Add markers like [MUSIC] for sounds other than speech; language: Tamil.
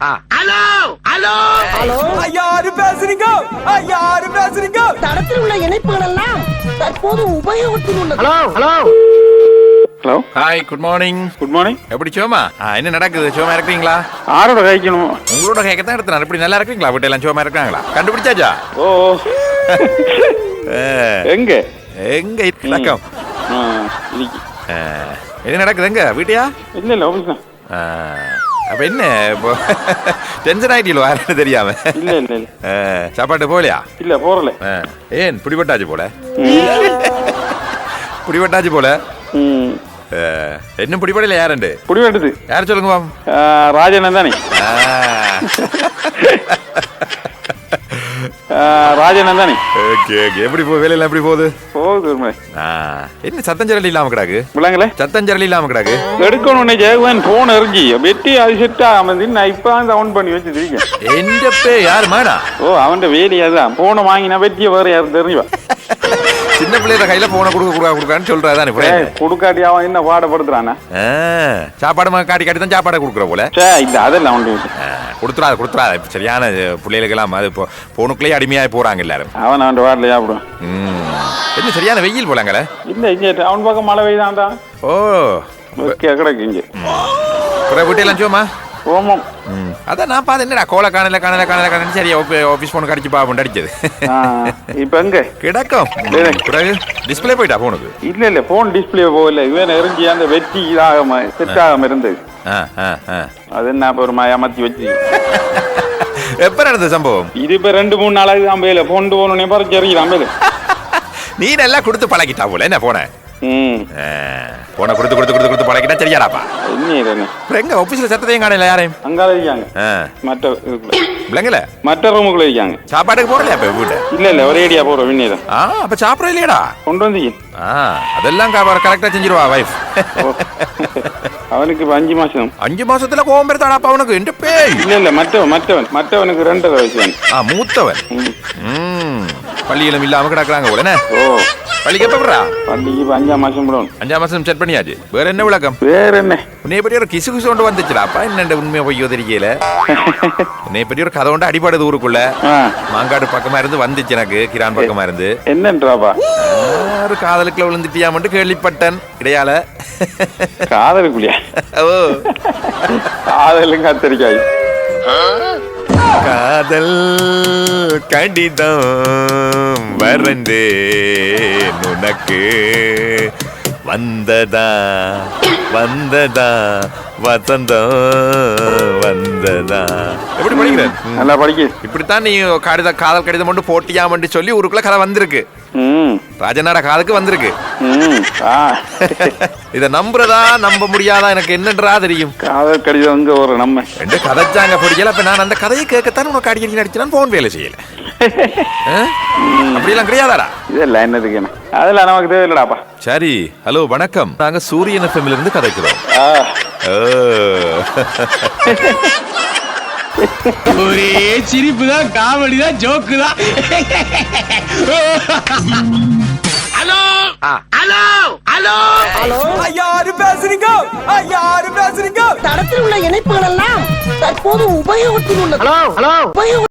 Hello hello. ஹலோ. யாரு பேசுறீங்க? யாரு பேசுறீங்க? தடத்தில் உள்ள இணைப்புகள் எல்லாம் தற்போது உபயோகத்தில் உள்ளது. Hello hello. Hello. Hi good morning good morning எப்படி சோமா ஆ, என்ன நடக்குது? சோமா இருக்கிறீங்களா ஆரோட கைக்கணும் உங்களோட கேட்க தான் எடுத்தேன் எப்படி நல்லா இருக்கிறீங்களா வீட்டெல்லாம் சோமா இருக்காங்களா கண்டுபிடிச்சாச்சா? ஓ. எங்க? எங்க? இன்னைக்கு. என்ன நடக்குது? எங்க? வீட்டையா? இல்ல இல்ல ஆபீஸ் தான். அப்ப என்ன? இப்போ டென்ஷன் ஆயிட்டீங்களோ? யாருன்னு தெரியாம. இல்ல இல்ல இல்ல. சாப்பாட்டு போகலையா? இல்ல போறல. ஏன்? பிடிபட்டாச்சு போல. பிடிபட்டாச்சு போல. இன்னும் பிடிபடல யாருண்டு? புடி வேண்டுது யார் சொல்லுங்க மாம்? ராஜன் தானே. [LAUGHS] ராஜன் தானே ஓகே ஓகே. எப்படி போ வேலையெல்லாம் எப்படி போகுது? போகுது ஆ, என்ன சத்தஞ்சரல் இல்லாம கிடாக்கு? விளங்கல சத்தஞ்சரல் இல்லாம கிடாக்கு. எடுக்கணும் ஜெயகுவன் போன் எறிஞ்சி வெட்டி அது செட் ஆகாம நான் இப்ப தான் டவுன் பண்ணி வச்சு இருக்கேன் எந்த பே யாரு மானா ஓ அவன் வேலையா தான் போனை வாங்கினா வெட்டிய வேற யாரும் தெரிஞ்சுவா? சின்ன பிள்ளையோட கையில போன கொடுக்க கொடுக்க கொடுக்கான்னு சொல்றாதானே இப்போ கொடுக்காட்டி அவன் என்ன பாடப்படுத்துறானா? சாப்பாடு காட்டி காட்டி தான் சாப்பாடை கொடுக்குற போல. இல்ல அதெல்லாம் ஆ, கொடுத்துறாத கொடுத்துறாத. இப்ப சரியான பிள்ளைகளுக்கெல்லாம் அது இப்போ போனுக்குள்ளேயே அடிமையாகி போறாங்க எல்லாரும். அவன் அவன் வாடல சாப்பிடுவான். ம். என்ன சரியான வெயில் போலாங்களே இல்ல இங்க அவன் பக்கம் மழை பெய்தான்டா ஓ. கிடக்கு இங்க. வீட்டையெல்லாம் சும்மா ஓமம் ம். அதான் நான் பார்த்து என்னடா கோலை காணல காணல காணல காணல சரி ஆஃபீஸ் போனுக்கு அடிச்சு பாப்போம் அடிச்சது இப்ப எங்க கிடக்கும். பிறகு டிஸ்பிளே போயிட்டா போனுக்கு இல்ல இல்ல போன் டிஸ்பிளே போகல இவன் எரிஞ்சி அந்த வெட்டி இதாகாம செட் ஆகாம இருந்தது அது என்ன ஒரு மயமாத்தி வச்சு எப்ப நடந்த சம்பவம் இது இப்ப ரெண்டு மூணு நாளாக தான் பேல போன் போகணும் பறிச்சு எறிஞ்சிடான் பேல நீ நல்லா கொடுத்து பழகிட்டா போல என்ன போன ம் போன கொடுத்து கொடுத்து கொடுத்து கொடுத்து பழகிட்டா சரியாடாப்பா. எங்க ஆபீஸ்ல சத்தத்தையும் காணல யாரையும்? அங்கால இருக்காங்க. மற்ற. விளங்கல மற்ற ரூமுக்குள்ள இருக்காங்க. சாப்பாட்டுக்கு போறலையா இப்ப வீட்டு இல்ல இல்ல ஒரே ஐடியா போறோம் விண்ணிதான் ஆ அப்ப சாப்பிட இல்லையடா? கொண்டு வந்தீங்க ஆ அதெல்லாம் கரெக்டா செஞ்சிருவா வைஃப் ஓ. அவனுக்கு அஞ்சு மாசம். அஞ்சு மாசத்துல கோவம் பெருத்தாடாப்பா அவனுக்கு எந்த பேய். இல்ல இல்ல மற்றவன் மற்றவன் மற்றவனுக்கு ரெண்டரை வயசு. ஆ மூத்தவன். பள்ளியிலும் இல்லாம கிடக்குறாங்க போல என்ன? பள்ளிக்கு இப்ப அஞ்சாம் மாசம் விடணும் அஞ்சாம் மாசம் செட் பண்ணியாச்சு. வேற என்ன விளக்கம்? வேற என்ன உன்னை பற்றி ஒரு கிசு கிசு கொண்டு வந்துச்சுடாப்பா என்ன உண்மையை பொய்யோ தெரியல? [LAUGHS] உன்னை பற்றி ஒரு கதை கொண்டு அடிபடுது ஊருக்குள்ள. மாங்காடு பக்கமா இருந்து வந்துச்சு எனக்கு கிரான் பக்கமா இருந்து. என்னன்றாப்பா? ஒரு காதலுக்குள்ள விழுந்துட்டியாமட்டு கேள்விப்பட்டேன். இடையால. காதலுக்குள்ளியா? ஓ. காதலும் கத்தரிக்காய். காதல் கடிதம். வரைந்தேன் உனக்கு. வந்ததா வந்ததா வசந்தம் வந்ததா? எப்படி படிக்கிறேன் நல்லா படிக்க. இப்படித்தான் நீ கடித காதல் கடிதம் மட்டும் போட்டியாமட்டு சொல்லி ஊருக்குள்ள கதை வந்திருக்கு. ம். ராஜநாட காதுக்கு வந்திருக்கு. இத நம்புறதா நம்ப முடியாதா எனக்கு என்னன்றா தெரியும். காதல் கடிதம் அங்க ஒரு நம்ம. ரெண்டு கதைச்சாங்க பிடிக்கல அப்ப நான் அந்த கதையை கேட்கத்தான் உனக்கு அடிக்கடி நடிச்சு போன் வேலை செய்யல? அப்படியெல்லாம் கிடையாதாடா? இதெல்லாம் என்னதுக்கு என்ன? அதெல்லாம் நமக்கு தேவையில்லடாப்பா. சரி ஹலோ வணக்கம். நாங்க சூரியன் எஃப்எம்ல இருந்து கதைக்கிறோம். ஒரே சிரிப்பு தான் காமெடி தான் ஜோக்கு தான் ஹலோ? ஹலோ? ஹலோ? ஹலோ யாரு பேசுறீங்க. யாரு பேசுறீங்க. தடத்தில் உள்ள இணைப்புகள் எல்லாம் தற்போது உபயோகத்தில் உள்ளது. ஹலோ? ஹலோ? உபயோக